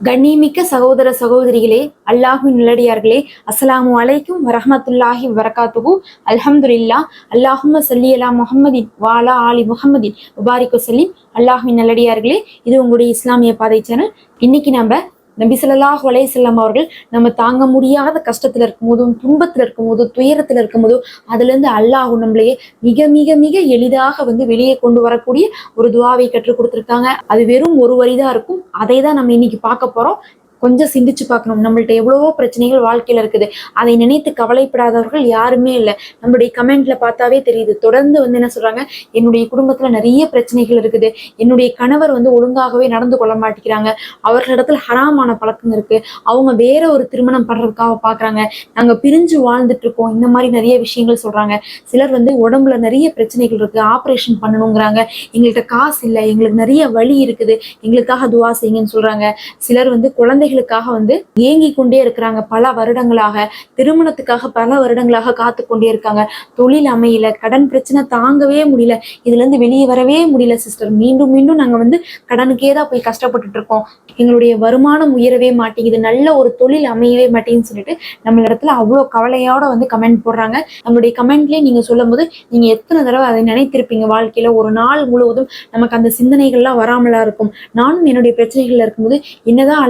கண்ணிமிக்க சகோதர சகோதரிகளே அல்லாஹின் நிலடியார்களே அஸ்லாம் அலைக்கும் வரஹமத்துல்லாஹி வரகாத்துஹு அல்ஹம்துலில்லா அல்லாஹும சல்லி அலா முஹம்மதின் வாலா ஆலி முஹம்மதின். முபாரிக் வசல்லிம் அல்லாஹின் நல்லடியார்களே இது உங்களுடைய இஸ்லாமிய பாதை சேனல் இன்னைக்கு நம்ம நபி ஸல்லல்லாஹு அலைஹி செல்லம் அவர்கள் நம்ம தாங்க முடியாத கஷ்டத்துல இருக்கும்போதும் துன்பத்துல இருக்கும்போதும் துயரத்துல இருக்கும்போதும் அதுல இருந்து அல்லாஹும் நம்மளையே மிக மிக மிக எளிதாக வந்து வெளியே கொண்டு வரக்கூடிய ஒரு துவாவை கற்றுக் கொடுத்துருக்காங்க. அது வெறும் ஒரு வரிதான் இருக்கும். அதை தான் நம்ம இன்னைக்கு பார்க்க போறோம். கொஞ்சம் சிந்திச்சு பார்க்கணும். நம்மள்ட்ட எவ்வளவோ பிரச்சனைகள் வாழ்க்கையில இருக்குது. அதை நினைத்து கவலைப்படாதவர்கள் யாருமே இல்லை. நம்மளுடைய கமெண்ட்ல பார்த்தாவே தெரியுது. தொடர்ந்து வந்து என்ன சொல்றாங்க? என்னுடைய குடும்பத்துல நிறைய பிரச்சனைகள் இருக்குது. என்னுடைய கணவர் வந்து ஒழுங்காகவே நடந்து கொள்ள மாட்டேங்கிறாங்க. அவர்களிடத்துல ஹராமான பழக்கம் இருக்கு. அவங்க வேற ஒரு திருமணம் பண்றதுக்காக பாக்குறாங்க. நாங்க பிரிஞ்சு வாழ்ந்துட்டு இருக்கோம். இந்த மாதிரி நிறைய விஷயங்கள் சொல்றாங்க. சிலர் வந்து உடம்புல நிறைய பிரச்சனைகள் இருக்கு. ஆப்ரேஷன் பண்ணணுங்கிறாங்க. எங்கள்கிட்ட காசு இல்லை. எங்களுக்கு நிறைய வலி இருக்குது. எங்களுக்காக துவா செய்யுங்கன்னு சொல்றாங்க. சிலர் வந்து குழந்தைகள் குழந்தைகளுக்காக வந்து ஏங்கி கொண்டே இருக்கிறாங்க. பல வருடங்களாக திருமணத்துக்காக பல வருடங்களாக காத்து கொண்டே இருக்காங்க. தொழில் அமையல கடன் பிரச்சனை தாங்கவே முடியல. இதுல இருந்து வெளியே வரவே முடியல சிஸ்டர் மீண்டும் மீண்டும் நாங்க வந்து கடனுக்கே தான் போய் கஷ்டப்பட்டுட்டு இருக்கோம். எங்களுடைய வருமானம் உயரவே மாட்டேங்குது. நல்ல ஒரு தொழில் அமையவே மாட்டேங்குன்னு சொல்லிட்டு நம்ம இடத்துல அவ்வளோ கவலையோட வந்து கமெண்ட் போடுறாங்க. நம்மளுடைய கமெண்ட்லயே நீங்க சொல்லும் போது நீங்க எத்தனை தடவை அதை நினைத்திருப்பீங்க? வாழ்க்கையில ஒரு நாள் முழுவதும் நமக்கு அந்த சிந்தனைகள்லாம் வராமலா இருக்கும். நானும் என்னுடைய பிரச்சனைகள்ல இருக்கும்போது என்னதான்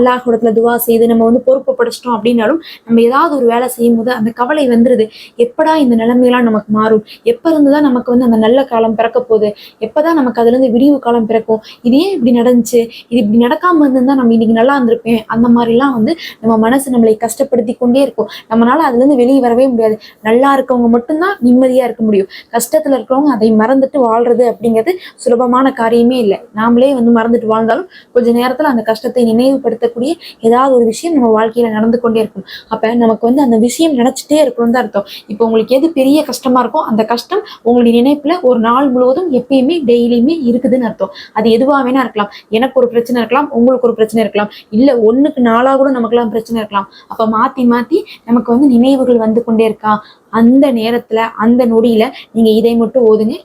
அல்லாஹிடத்துல துவா செய்து நம்ம வந்து பொறுப்பு படைச்சிட்டோம் அப்படின்னாலும் நம்ம ஏதாவது ஒரு வேலை செய்யும் போது அந்த கவலை வந்துருது. எப்படா இந்த நிலைமையெல்லாம் நமக்கு மாறும்? எப்ப இருந்துதான் நமக்கு வந்து அந்த நல்ல காலம் பிறக்க போகுது? எப்பதான் நமக்கு அதுல இருந்து விடிவு காலம் பிறக்கும்? இது ஏன் இப்படி நடந்துச்சு? இது இப்படி நடக்காம இருந்திருந்தா நம்ம இன்னைக்கு நல்லா இருந்திருப்பேன்? அந்த மாதிரிலாம் வந்து நம்ம மனசு நம்மளை கஷ்டப்படுத்தி கொண்டே இருக்கும். நம்மளால அதுல இருந்து வெளியே வரவே முடியாது. நல்லா இருக்கவங்க மட்டும்தான் நிம்மதியா இருக்க முடியும். கஷ்டத்துல இருக்கிறவங்க அதை மறந்துட்டு வாழ்றது அப்படிங்கிறது சுலபமான காரியமே இல்லை. நாமளே வந்து மறந்துட்டு வாழ்ந்தாலும் கொஞ்ச நேரத்துல அந்த கஷ்டத்தை நினைவுபடுத்தக்கூடிய ஏதாவது ஒரு விஷயம் நம்ம வாழ்க்கையில நடந்து கொண்டே இருக்கும் அப்ப நமக்கு வந்து அந்த விஷயம் நினைச்சிட்டே இருக்கணும்னு தான் அர்த்தம். இப்போ உங்களுக்கு எது பெரிய கஷ்டமா இருக்கோ அந்த கஷ்டம் உங்களுடைய நினைப்புல ஒரு நாள் முழுவதும் எப்பயுமே டெய்லியுமே இருக்குதுன்னு அர்த்தம். அது எதுவா வேணா இருக்கலாம். எனக்கு ஒரு பிரச்சனை இருக்கலாம் உங்களுக்கு ஒரு பிரச்சனை இருக்கலாம். இல்ல ஒண்ணுக்கு நாளா கூட நமக்குலாம் பிரச்சனை இருக்கலாம். அப்ப மாத்தி மாத்தி நமக்கு வந்து நினைவுகள் வந்து கொண்டே இருக்கா? அந்த நேரத்துல அந்த நொடியில நீங்க இதை மட்டும் ஓதுங்க.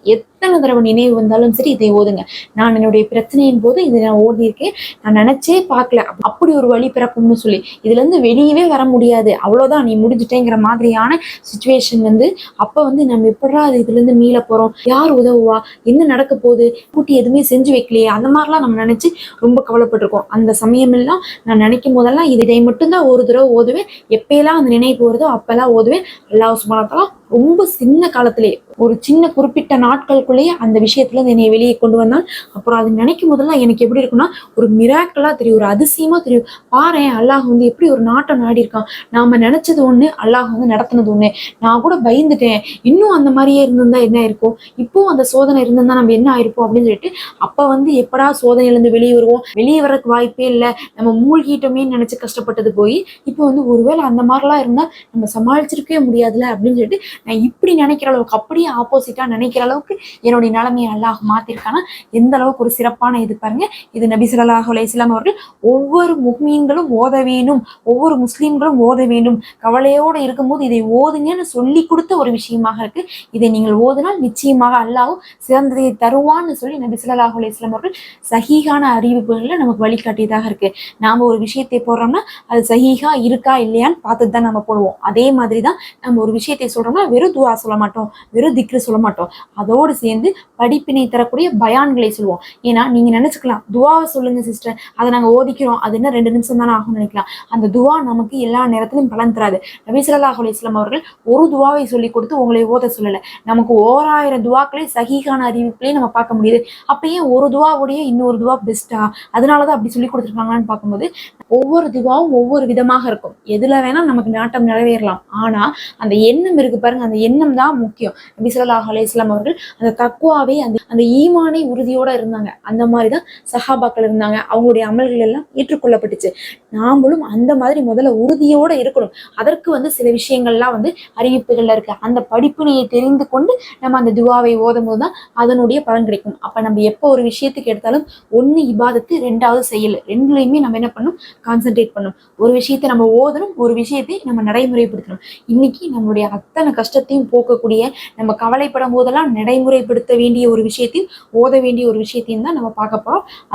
எத்தனை தடவை நினைவு வந்தாலும் சரி இதை ஓதுங்க. நான் என்னுடைய பிரச்சனையின் போது இதை நான் ஓதியிருக்கேன். நான் நினைச்சே பார்க்கல. அப்படி ஒரு வழி பிறக்கும்னு சொல்லி. இதுல இருந்து வெளியவே வர முடியாது. அவ்வளவுதான் நீ முடிஞ்சிட்டேங்கிற மாதிரியான சுச்சுவேஷன் வந்து அப்ப வந்து நம்ம எப்படா அது இதுல இருந்து மீள போறோம்? யார் உதவுவா? என்ன நடக்க போகுது? கூட்டி எதுவுமே செஞ்சு வைக்கலையே. அந்த மாதிரிலாம் நம்ம நினைச்சு ரொம்ப கவலைப்பட்டிருக்கோம். அந்த சமயமெல்லாம் நான் நினைக்கும் போதெல்லாம் இதை மட்டும்தான் ஒரு தடவை ஓதுவேன். எப்பயெல்லாம் அந்த நினைவு வருதோ அப்பெல்லாம் ஓதுவேன். எல்லா சுபானத்தெல்லாம் ரொம்ப சின்ன காலத்திலே ஒரு சின்ன குறிப்பிட்ட நாட்கள் நாட்களுக்குள்ளேயே அந்த விஷயத்துல இருந்து என்னை வெளியே கொண்டு வந்தான் அப்புறம் அது நினைக்கும் போதெல்லாம் எனக்கு எப்படி இருக்கும்னா ஒரு மிராக்கலா தெரியும் ஒரு அதிசயமா தெரியும். பாரு அல்லாஹ் வந்து எப்படி ஒரு நாட்டம் நாடி இருக்கான். நாம நினைச்சது ஒண்ணு அல்லாஹ் வந்து நடத்தினது ஒண்ணு. நான் கூட பயந்துட்டேன். இன்னும் அந்த மாதிரியே இருந்திருந்தா என்ன இருக்கும்? இப்போ அந்த சோதனை இருந்திருந்தா நம்ம என்ன ஆயிருப்போம் அப்படின்னு சொல்லிட்டு அப்ப வந்து எப்படா சோதனையில இருந்து வெளியே வருவோம்? வெளியே வரக்கு வாய்ப்பே இல்லை. நம்ம மூழ்கிட்டோமே நினைச்சு கஷ்டப்பட்டது போய் இப்போ வந்து ஒருவேளை அந்த மாதிரிலாம் இருந்தா நம்ம சமாளிச்சிருக்கவே முடியாதுல அப்படின்னு சொல்லிட்டு நான் இப்படி நினைக்கிற அளவுக்கு அப்படியே ஆப்போசிட்டா நினைக்கிற அளவுக்கு என்னுடைய நிலைமையை அல்லாஹ் மாத்திருக்கானா? எந்த அளவுக்கு ஒரு சிறப்பான இது பாருங்க. இது நபி ஸல்லல்லாஹு அலைஹி அவர்கள் ஒவ்வொரு முக்மீன்களும் ஓத வேணும் ஒவ்வொரு முஸ்லீம்களும் ஓத வேண்டும். கவலையோடு இருக்கும்போது இதை ஓதுங்கன்னு சொல்லி கொடுத்த ஒரு விஷயமாக இருக்கு. இதை நீங்கள் ஓதினால் நிச்சயமாக அல்லாவும் சிறந்ததை தருவான்னு சொல்லி நபி ஸல்லல்லாஹு அலைஹி அவர்கள் சஹீகான அறிவிப்புகள்ல நமக்கு வழிகாட்டியதாக இருக்கு. நாம ஒரு விஷயத்தை போடுறோம்னா அது சஹீஹா இருக்கா இல்லையான்னு பார்த்துட்டு தான் நம்ம போடுவோம். அதே மாதிரி தான் நம்ம ஒரு விஷயத்தை சொல்றோம்னா வெறும் துவா சொல்ல மாட்டோம். வெறும் திக்ரு சொல்ல மாட்டோம். அதோடு சேர்ந்து படிப்பினை தரக்கூடிய பயான்களை சொல்லுவோம். ஏன்னா நீங்க நினச்சிக்கலாம் துவாவை சொல்லுங்க சிஸ்டர் அதை நாங்க ஓதிக்கிறோம். அது என்ன ரெண்டு நிமிஷம் தானே ஆகும்னு நினைக்கலாம். அந்த துவா நமக்கு எல்லா நேரத்திலும் பலன் தராது. நபி அலிஸ்லாம் அவர்கள் ஒரு துவாவை சொல்லி கொடுத்து உங்களை ஓத சொல்லல. நமக்கு ஓராயிரம் துவாக்களை சகிகான அறிவிப்புலேயே நம்ம பார்க்க முடியுது. அப்ப ஏன் ஒரு துவாவுடைய இன்னொரு துவா பெஸ்ட்டா அதனாலதான் அப்படி சொல்லி கொடுத்துருக்காங்களான்னு பார்க்கும்போது ஒவ்வொரு துவாவும் ஒவ்வொரு விதமாக இருக்கும். எதுல வேணா நமக்கு நாட்டம் நிறைவேறலாம். ஆனா அந்த எண்ணம் இருக்கு பாருங்க. அந்த எண்ணம் தான் முக்கியம். நபிசல்லா அலிஸ்லாம் அவர்கள் அந்த தக்குவாவே அந்த அந்த ஈமானை உறுதியோட இருந்தாங்க. அந்த மாதிரி தான் சஹாபாக்கள் இருந்தாங்க. அவங்களுடைய அமல்கள் எல்லாம் ஏற்றுக்கொள்ளப்பட்டுச்சு. நாமளும் அந்த மாதிரி முதல்ல உறுதியோட இருக்கணும். அதற்கு வந்து சில விஷயங்கள்லாம் வந்து அறிவிப்புகள்ல இருக்கு. அந்த படிப்பினையை தெரிந்து கொண்டு நம்ம அந்த துவாவை ஓதும் போது தான் அதனுடைய பலன் கிடைக்கும். அப்ப நம்ம எப்போ ஒரு விஷயத்துக்கு எடுத்தாலும் ஒண்ணு இபாதத்து ரெண்டாவது செயல். ரெண்டுலையுமே நம்ம என்ன பண்ணும் கான்சென்ட்ரேட் பண்ணணும். ஒரு விஷயத்தை நம்ம ஓதணும் ஒரு விஷயத்தை நம்ம நடைமுறைப்படுத்தணும். இன்னைக்கு நம்மளுடைய அத்தனை கஷ்டத்தையும் போக்கக்கூடிய நம்ம கவலைப்படும் போதெல்லாம் நடைமுறை செயல்படுத்த வேண்டிய ஒரு விஷயத்தையும் ஓத வேண்டிய ஒரு விஷயத்தையும் தான் நம்ம பார்க்க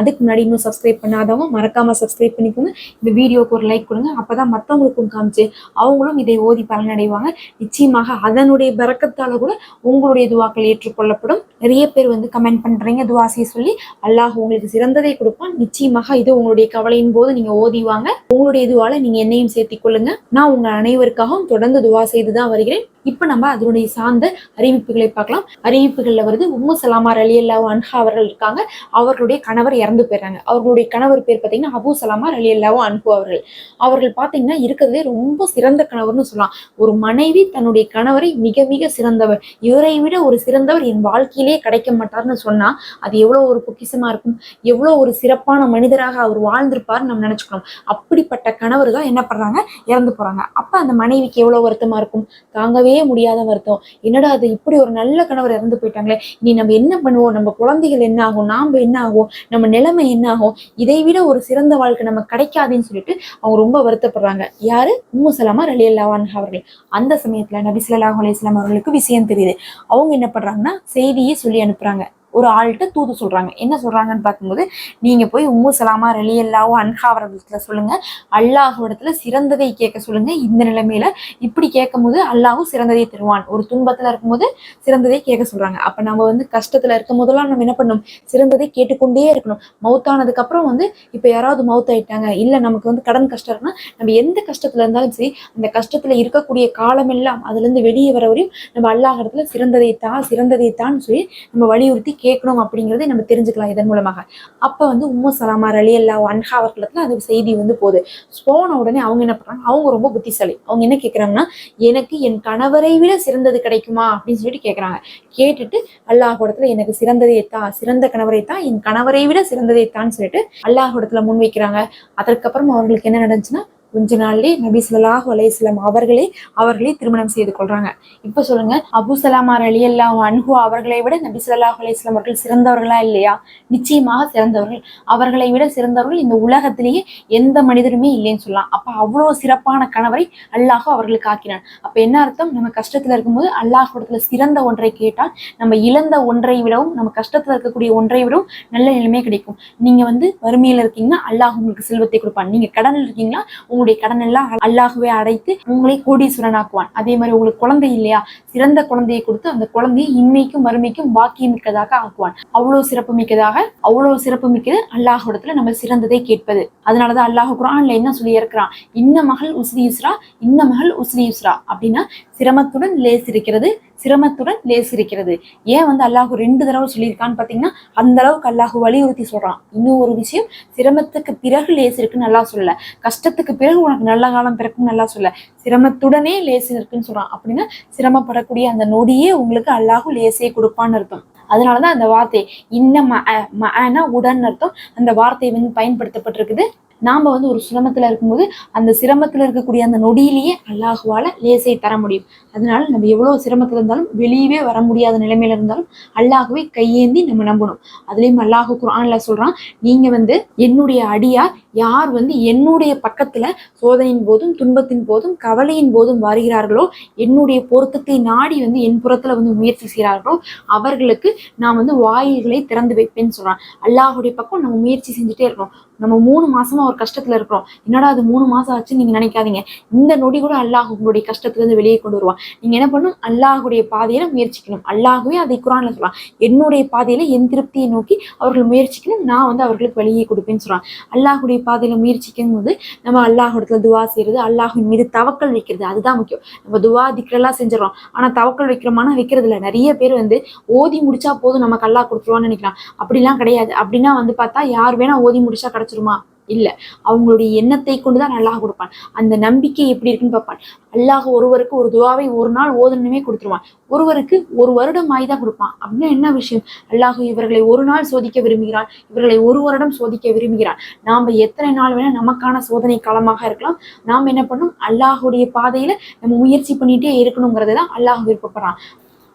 அதுக்கு முன்னாடி இன்னும் சப்ஸ்கிரைப் பண்ணாதவங்க மறக்காம சப்ஸ்கிரைப் பண்ணிக்கோங்க. இந்த வீடியோக்கு ஒரு லைக் கொடுங்க. அப்பதான் மற்றவங்களுக்கும் காமிச்சு அவங்களும் இதை ஓதி பலனடைவாங்க. நிச்சயமாக அதனுடைய பிறக்கத்தால் கூட உங்களுடைய துவாக்கள் ஏற்றுக்கொள்ளப்படும். நிறைய பேர் வந்து கமெண்ட் பண்ணுறீங்க துவாசியை சொல்லி அல்லாஹ் உங்களுக்கு சிறந்ததை கொடுப்பான். நிச்சயமாக இது உங்களுடைய கவலையின் போது நீங்கள் ஓதிவாங்க உங்களுடைய இதுவால் நீங்கள் என்னையும் சேர்த்திக் கொள்ளுங்க. நான் உங்கள் அனைவருக்காகவும் தொடர்ந்து துவா செய்து தான் வருகிறேன். இப்போ நம்ம அதனுடைய சார்ந்த அறிவிப்புகளை பார்க்கலாம். அறிவிப்புகளில் வருது. உம்மு சலாமா அலி அல்லாஹ் அன்ஹா அவர்கள் இருக்காங்க. அவர்களுடைய கணவர் இறந்து போயிடுறாங்க. அவர்களுடைய கணவர் பேர் பார்த்தீங்கன்னா அபு சலாமா அலி அல்லாஹ் அன்பு அவர்கள். அவர்கள் பார்த்தீங்கன்னா இருக்கிறதுலே ரொம்ப சிறந்த கணவர்னு சொல்லலாம். ஒரு மனைவி தன்னுடைய கணவரை மிக மிக சிறந்தவர். இவரை விட ஒரு சிறந்தவர் என் வாழ்க்கையிலே கிடைக்க மாட்டார்னு சொன்னா அது எவ்வளவு ஒரு பொக்கிஷமா இருக்கும். எவ்வளோ ஒரு சிறப்பான மனிதராக அவர் வாழ்ந்திருப்பார் நம்ம நினைச்சுக்கணும். அப்படிப்பட்ட கணவர் தான் என்ன பண்ணுறாங்க இறந்து போறாங்க. அப்போ அந்த மனைவிக்கு எவ்வளோ வருத்தமாக இருக்கும்? தாங்கவே முடியாத வருத்தம். என்னடா அது இப்படி ஒரு நல்ல கணவர் இறந்து போயிட்டாங்களே. நீ நம்ம என்ன பண்ணுவோம்? நம்ம குழந்தைகள் என்ன ஆகும்? நாம என்ன ஆகும்? நம்ம நிலைமை என்ன ஆகும்? இதை விட ஒரு சிறந்த வாழ்க்கை நம்ம கிடைக்காதுன்னு சொல்லிட்டு அவங்க ரொம்ப வருத்தப்படுறாங்க. யாரு? உம்மு சலாமா ரலி அல்லாவான் அவர்கள். அந்த சமயத்துல நபி ஸல்லல்லாஹு அலி அவர்களுக்கு விஷயம் தெரியுது. அவங்க என்ன பண்றாங்கன்னா செய்தியை சொல்லி அனுப்புறாங்க. ஒரு ஆள்கிட்ட தூது சொல்கிறாங்க என்ன சொல்கிறாங்கன்னு பார்க்கும்போது நீங்கள் போய் உம்மு சலாமா ரலி அன்ஹாவரத்தில் சொல்லுங்கள் அவர்களிடத்துல சொல்லுங்க. சிறந்ததை கேட்க சொல்லுங்கள் இந்த நிலைமையில் இப்படி கேட்கும்போது அல்லாவும் சிறந்ததை தருவான். ஒரு துன்பத்தில் இருக்கும்போது சிறந்ததை கேட்க சொல்கிறாங்க அப்போ நம்ம வந்து கஷ்டத்தில் இருக்கும் போதெல்லாம் நம்ம என்ன பண்ணணும் சிறந்ததை கேட்டுக்கொண்டே இருக்கணும். மவுத்தானதுக்கப்புறம் வந்து இப்போ யாராவது மவுத் ஆயிட்டாங்க இல்லை நமக்கு வந்து கடன் கஷ்டம் இருக்குன்னா நம்ம எந்த கஷ்டத்தில் இருந்தாலும் சரி அந்த கஷ்டத்தில் இருக்கக்கூடிய காலமெல்லாம் எல்லாம் அதுலேருந்து வெளியே வர வரையும் நம்ம அல்லாஹ் இடத்துல சிறந்ததை தான் சிறந்ததை தான் சொல்லி நம்ம வலியுறுத்தி கேட்கணும் அப்படிங்கிறதே நம்ம தெரிஞ்சுக்கலாம் இதன் மூலமாக. அப்போ வந்து உம்மு சலாமா அலி அல்லா அன்ஹா அவர்களுக்கு அது செய்தி வந்து போகுது. போன உடனே அவங்க என்ன பண்ணுறாங்க அவங்க ரொம்ப புத்திசாலி. அவங்க என்ன கேட்குறாங்கன்னா எனக்கு என் கணவரை விட சிறந்தது கிடைக்குமா? அப்படின்னு சொல்லிட்டு கேட்குறாங்க கேட்டுட்டு அல்லாஹ் இடத்துல எனக்கு சிறந்ததை தான் சிறந்த கணவரை தான் என் கணவரை விட சிறந்ததை தான் சொல்லிட்டு அல்லாஹ் இடத்துல முன்வைக்கிறாங்க. அதற்கப்புறம் அவர்களுக்கு என்ன நடந்துச்சுன்னா கொஞ்ச நாள்லயே நபி சொல்லாஹ் அலையம் அவர்களே அவர்களே திருமணம் செய்து கொள்றாங்க. இப்ப சொல்லுங்க அபு சலாமார் அலி அல்லாஹ் அன்ஹு அவர்களை விட நபி சொல்லாஹ் அலையம் அவர்கள் சிறந்தவர்களா இல்லையா? நிச்சயமாக சிறந்தவர்கள். அவர்களை விட சிறந்தவர்கள் இந்த உலகத்திலேயே எந்த மனிதருமே இல்லைன்னு சொல்லலாம். அப்ப அவ்வளவு சிறப்பான கணவரை அல்லாஹ் அவர்களுக்கு ஆக்கினான். அப்ப என்ன அர்த்தம்? நம்ம கஷ்டத்துல இருக்கும்போது அல்லாஹ் இடத்துல சிறந்த ஒன்றை கேட்டால் நம்ம இழந்த ஒன்றை விடவும் நம்ம கஷ்டத்துல இருக்கக்கூடிய ஒன்றை விடவும் நல்ல நிலைமை கிடைக்கும். நீங்க வந்து வறுமையில இருக்கீங்கன்னா அல்லாஹ் உங்களுக்கு செல்வத்தை கொடுப்பான். நீங்க கடனில் இருக்கீங்கன்னா உங்களுடைய கடன் எல்லாம் அல்லாகவே அடைத்து உங்களை கோடீஸ்வரன் ஆக்குவான் அதே மாதிரி உங்களுக்கு குழந்தை இல்லையா? சிறந்த குழந்தையை கொடுத்து அந்த குழந்தையை இன்மைக்கும் வறுமைக்கும் பாக்கியம் மிக்கதாக ஆக்குவான். அவ்வளவு சிறப்பு மிக்கதாக அவ்வளவு சிறப்பு மிக்கது அல்லாஹிடத்துல நம்ம சிறந்ததை கேட்பது. அதனாலதான் அல்லாஹ் குரான்ல என்ன சொல்லி இருக்கிறான்? இன்ன மகள் உஸ்ரி யுஸ்ரா இன்ன மகள் உஸ்ரி யுஸ்ரா அப்படின்னா சிரமத்துடன் லேஸ் இருக்கிறது சிரமத்துடன் லேஸ் இருக்கிறது ஏன் வந்து அல்லாஹு ரெண்டு தடவை சொல்லியிருக்கான்னு பார்த்தீங்கன்னா அந்த அளவுக்கு அல்லாஹு வலியுறுத்தி சொல்றான். இன்னும் ஒரு விஷயம் சிரமத்துக்கு பிறகு லேசிருக்குன்னு நல்லா சொல்ல கஷ்டத்துக்கு பிறகு உனக்கு நல்ல காலம் பிறக்கும் நல்லா சொல்ல சிரமத்துடனே லேசி இருக்குன்னு சொல்றான். அப்படின்னா சிரமப்படக்கூடிய அந்த நொடியே உங்களுக்கு அல்லாஹு லேசே கொடுப்பான்னு அர்த்தம். அதனாலதான் அந்த வார்த்தை இன்ன ம உடன் அர்த்தம். அந்த வார்த்தை வந்து பயன்படுத்தப்பட்டிருக்குது. நாம வந்து ஒரு சிரமத்துல இருக்கும்போது அந்த சிரமத்துல இருக்கக்கூடிய அந்த நொடியிலேயே அல்லாஹுவால லேசை தர முடியும். அதனால நம்ம எவ்வளவு சிரமத்துல இருந்தாலும் வெளியவே வர முடியாத நிலைமையில இருந்தாலும் அல்லாஹுவை கையேந்தி நம்ம நம்பணும். அதுலயும் அல்லாஹு குரான்ல சொல்றான் நீங்க வந்து என்னுடைய அடியார் யார் வந்து என்னுடைய பக்கத்துல சோதனையின் போதும் துன்பத்தின் போதும் கவலையின் போதும் வருகிறார்களோ என்னுடைய பொருத்தத்தை நாடி வந்து என் புறத்துல வந்து முயற்சி செய்கிறார்களோ அவர்களுக்கு நான் வந்து வாயில்களை திறந்து வைப்பேன்னு சொல்றான். அல்லாஹுடைய பக்கம் நம்ம முயற்சி செஞ்சுட்டே இருக்கணும். நம்ம மூணு மாசமா ஒரு கஷ்டத்துல இருக்கிறோம். என்னடா அது மூணு மாசம் ஆச்சுன்னு நீங்க நினைக்காதீங்க. இந்த நொடி கூட அல்லாஹ் உங்களுடைய கஷ்டத்துல இருந்து வெளியே கொண்டு வருவான். நீங்க என்ன பண்ணணும்? அல்லாஹுடைய பாதையில முயற்சிக்கணும். அல்லாஹுவே அதை குரான்ல சொல்றான். என்னுடைய பாதையில என் திருப்தியை நோக்கி அவர்கள் முயற்சிக்கணும். நான் வந்து அவர்களுக்கு வெளியே கொடுப்பேன்னு சொல்றான். அல்லாஹுடைய பாதையில முயற்சிக்கும் போது நம்ம அல்லாஹ் இடத்துல துவா செய்யறது அல்லாஹின் மீது தவக்கல் வைக்கிறது அதுதான் முக்கியம். நம்ம துவா திக்கரெல்லாம் செஞ்சிடறோம். ஆனா தவக்கல் வைக்கிறோமானா வைக்கிறது இல்ல. நிறைய பேர் வந்து ஓதி முடிச்சா போதும் நமக்கு அல்லாஹ் கொடுத்துருவான்னு நினைக்கலாம். அப்படிலாம் கிடையாது. அப்படின்னா வந்து பார்த்தா யார் வேணா ஓதி முடிச்சா கிடைச்சிருமா? இல்ல. அவங்களுடைய எண்ணத்தை கொண்டுதான் அல்லாஹ் கொடுப்பான். அந்த நம்பிக்கை எப்படி இருக்குன்னு பார்ப்பான். அல்லாஹ் ஒருவருக்கு ஒரு துவாவை ஒரு நாள் ஓதணுமே கொடுத்துருவான். ஒருவருக்கு ஒரு வருடம் ஆயிதான் கொடுப்பான். அப்படின்னா என்ன விஷயம்? அல்லாஹ் இவர்களை ஒரு நாள் சோதிக்க விரும்புகிறான். இவர்களை ஒரு வருடம் சோதிக்க விரும்புகிறான். நாம எத்தனை நாள் வேணால் நமக்கான சோதனை காலமாக இருக்கலாம். நாம் என்ன பண்ணணும்? அல்லாஹுடைய பாதையில நம்ம முயற்சி பண்ணிட்டே இருக்கணுங்கிறத தான் அல்லாஹ் விருப்பப்படுறான்.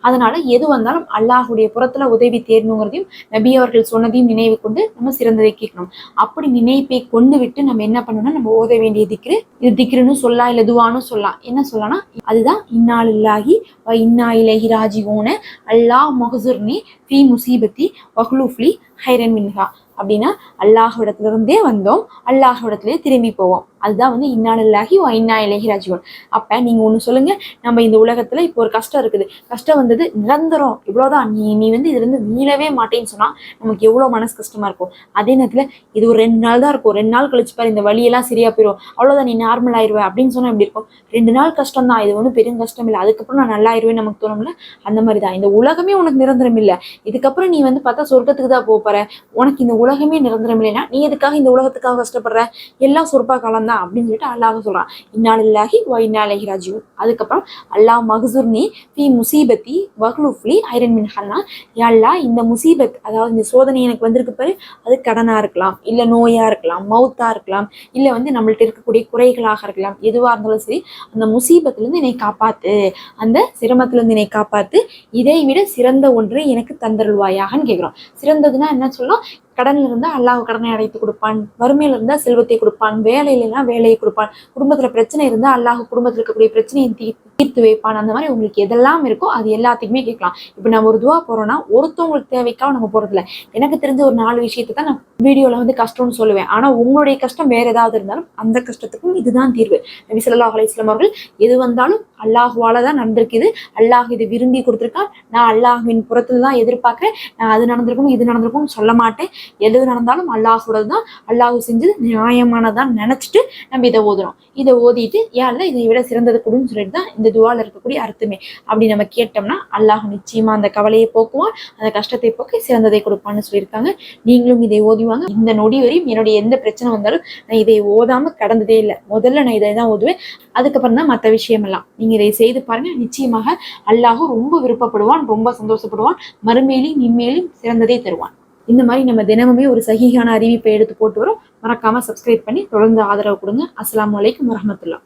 அதனால எது வந்தாலும் அல்லாஹுடைய புறத்துல உதவி தேடணுங்கிறதையும் நபி அவர்கள் சொன்னதையும் நினைவு கொண்டு நம்ம சிறந்ததை கேட்கணும். அப்படி நினைப்பை கொண்டு விட்டு நம்ம என்ன பண்ணணும்னா நம்ம ஓத வேண்டிய திக்ரு இது திக்ருன்னு சொல்லலாம் இல்ல துவானும் சொல்லலாம் என்ன சொல்லலாம் அதுதான் இன்னாலில்லாஹி இல்லாகி இன்னா இலைஹி ஓன அல்லாஹ் மொஹசுர்னி ஃபி முசீபத்தி வஹ்லூஃப்லி ஹைரன் மின்ஹா. அப்படின்னா அல்லாஹ் இருந்தே வந்தோம் அல்லாஹ் அல்லாஹ்விடத்திலே திரும்பி போவோம். அதுதான் வந்து இன்னாலில்லாஹி வ இன்னா இலைஹி ராஜிவோன் அப்போ நீங்கள் ஒன்று சொல்லுங்கள் நம்ம இந்த உலகத்தில் இப்போ ஒரு கஷ்டம் இருக்குது. கஷ்டம் வந்தது நிரந்தரம். இவ்வளோதான் நீ நீ வந்து இதுலேருந்து மீளவே மாட்டேன்னு சொன்னால் நமக்கு எவ்வளோ மனசு கஷ்டமாக இருக்கும். அதே நேரத்தில் இது ஒரு ரெண்டு நாள் தான் இருக்கும். ரெண்டு நாள் கழிச்சு பாரு இந்த வலியெல்லாம் சரியாக போயிடும் அவ்வளோதான் நீ நார்மல் ஆயிருவ அப்படின்னு சொன்னால் எப்படி இருக்கும்? ரெண்டு நாள் கஷ்டம் தான். இது ஒன்றும் பெரிய கஷ்டம் இல்லை. அதுக்கப்புறம் நான் நல்லா ஆயிருவேன்னு நமக்கு தோணும்ல? அந்த மாதிரி தான். இந்த உலகமே உனக்கு நிரந்தரம் இல்லை. இதுக்கப்புறம் நீ வந்து பார்த்தா சொர்க்கத்துக்கு தான் போக போற. உனக்கு இந்த உலகமே நிரந்தரம் இல்லைன்னா நீ எதுக்காக இந்த உலகத்துக்காக கஷ்டப்படுற? எல்லாம் சொற்பா காலம் தான் அப்படின்னு சொல்லிட்டு அல்லாஹ் சொல்றான். இன்னாலில்லாஹி வ இன்னாலஹி ராஜிவும் அதுக்கப்புறம் அல்லாஹ் மகசூர்னி ஃபி முசீபத்தி வஹ்லூஃப்லி ஐரன் மின் ஹல்லா யல்லா இந்த முசீபத் அதாவது இந்த சோதனை எனக்கு வந்திருக்கு பாரு அது கடனா இருக்கலாம் இல்ல நோயா இருக்கலாம் மவுத்தா இருக்கலாம் இல்ல வந்து நம்மள்ட்ட இருக்கக்கூடிய குறைகளாக இருக்கலாம் எதுவாக இருந்தாலும் சரி அந்த முசீபத்துல இருந்து என்னை காப்பாத்து அந்த சிரமத்துல இருந்து என்னை காப்பாத்து இதை விட சிறந்த ஒன்று எனக்கு தந்தருள்வாயாகன்னு கேட்குறோம் சிறந்ததுன்னா என்ன சொல்லலாம் கடன்ல இருந்தா அல்லாஹ் கடனை அடைத்து கொடுப்பான். வறுமையில இருந்தா செல்வத்தை கொடுப்பான். வேலையிலனா வேலையை கொடுப்பான். குடும்பத்துல பிரச்சனை இருந்தா அல்லாஹ் குடும்பத்துல இருக்கக்கூடிய பிரச்சனையை தீ தீர்த்து வைப்பான். அந்த மாதிரி உங்களுக்கு எதெல்லாம் இருக்கோ அது எல்லாத்துக்குமே கேட்கலாம். இப்போ நம்ம ஒரு துவா போகிறோம்னா ஒருத்தவங்களுக்கு தேவைக்காக நம்ம போகிறதில்ல எனக்கு தெரிஞ்ச ஒரு நாலு விஷயத்தை தான் நான் வீடியோவில் வந்து கஷ்டம்னு சொல்லுவேன். ஆனால் உங்களுடைய கஷ்டம் வேற ஏதாவது இருந்தாலும் அந்த கஷ்டத்துக்கும் இதுதான் தீர்வு. நபி சொல்லா அலிஸ்லாம் அவர்கள் எது வந்தாலும் அல்லாஹுவால தான் நடந்திருக்குது. அல்லாஹ் இது விரும்பி கொடுத்துருக்கான் நான் அல்லாஹின் புறத்துல தான் எதிர்பார்க்கிறேன். நான் அது நடந்திருக்கும் இது நடந்திருக்கும்னு சொல்ல மாட்டேன். எது நடந்தாலும் அல்லாஹோட தான். அல்லாஹ் செஞ்சது நியாயமானதான் நினச்சிட்டு நம்ம இதை ஓதுறோம். இதை ஓதிட்டு யாரில் இதை விட சிறந்தது கொடுன்னு சொல்லிட்டு தான் இந்த துவால இருக்கக்கூடிய அர்த்தமே. அப்படி நம்ம கேட்டோம்னா அல்லாஹ் நிச்சயமா அந்த கவலையை போக்குவான் அந்த கஷ்டத்தை போக்கி சிறந்ததை கொடுப்பான்னு சொல்லியிருக்காங்க. நீங்களும் இதை ஓதுவாங்க இந்த நொடி வரையும் என்னுடைய எந்த பிரச்சனை வந்தாலும் நான் இதை ஓதாம கடந்ததே இல்லை. முதல்ல நான் இதை தான் ஓதுவேன். அதுக்கப்புறம் தான் மற்ற விஷயமெல்லாம். நீங்க இதை செய்து பாருங்க. நிச்சயமாக அல்லாஹ் ரொம்ப விருப்பப்படுவான் ரொம்ப சந்தோஷப்படுவான் மறுமேலும் இம்மேலும் சிறந்ததே தருவான். இந்த மாதிரி நம்ம தினமுமே ஒரு சகிகான அறிவிப்பை எடுத்து போட்டு வரோம். மறக்காம சப்ஸ்கிரைப் பண்ணி தொடர்ந்து ஆதரவு கொடுங்க. அஸ்லாம் அலைக்கும் வரஹ்மத்துல்லாஹ்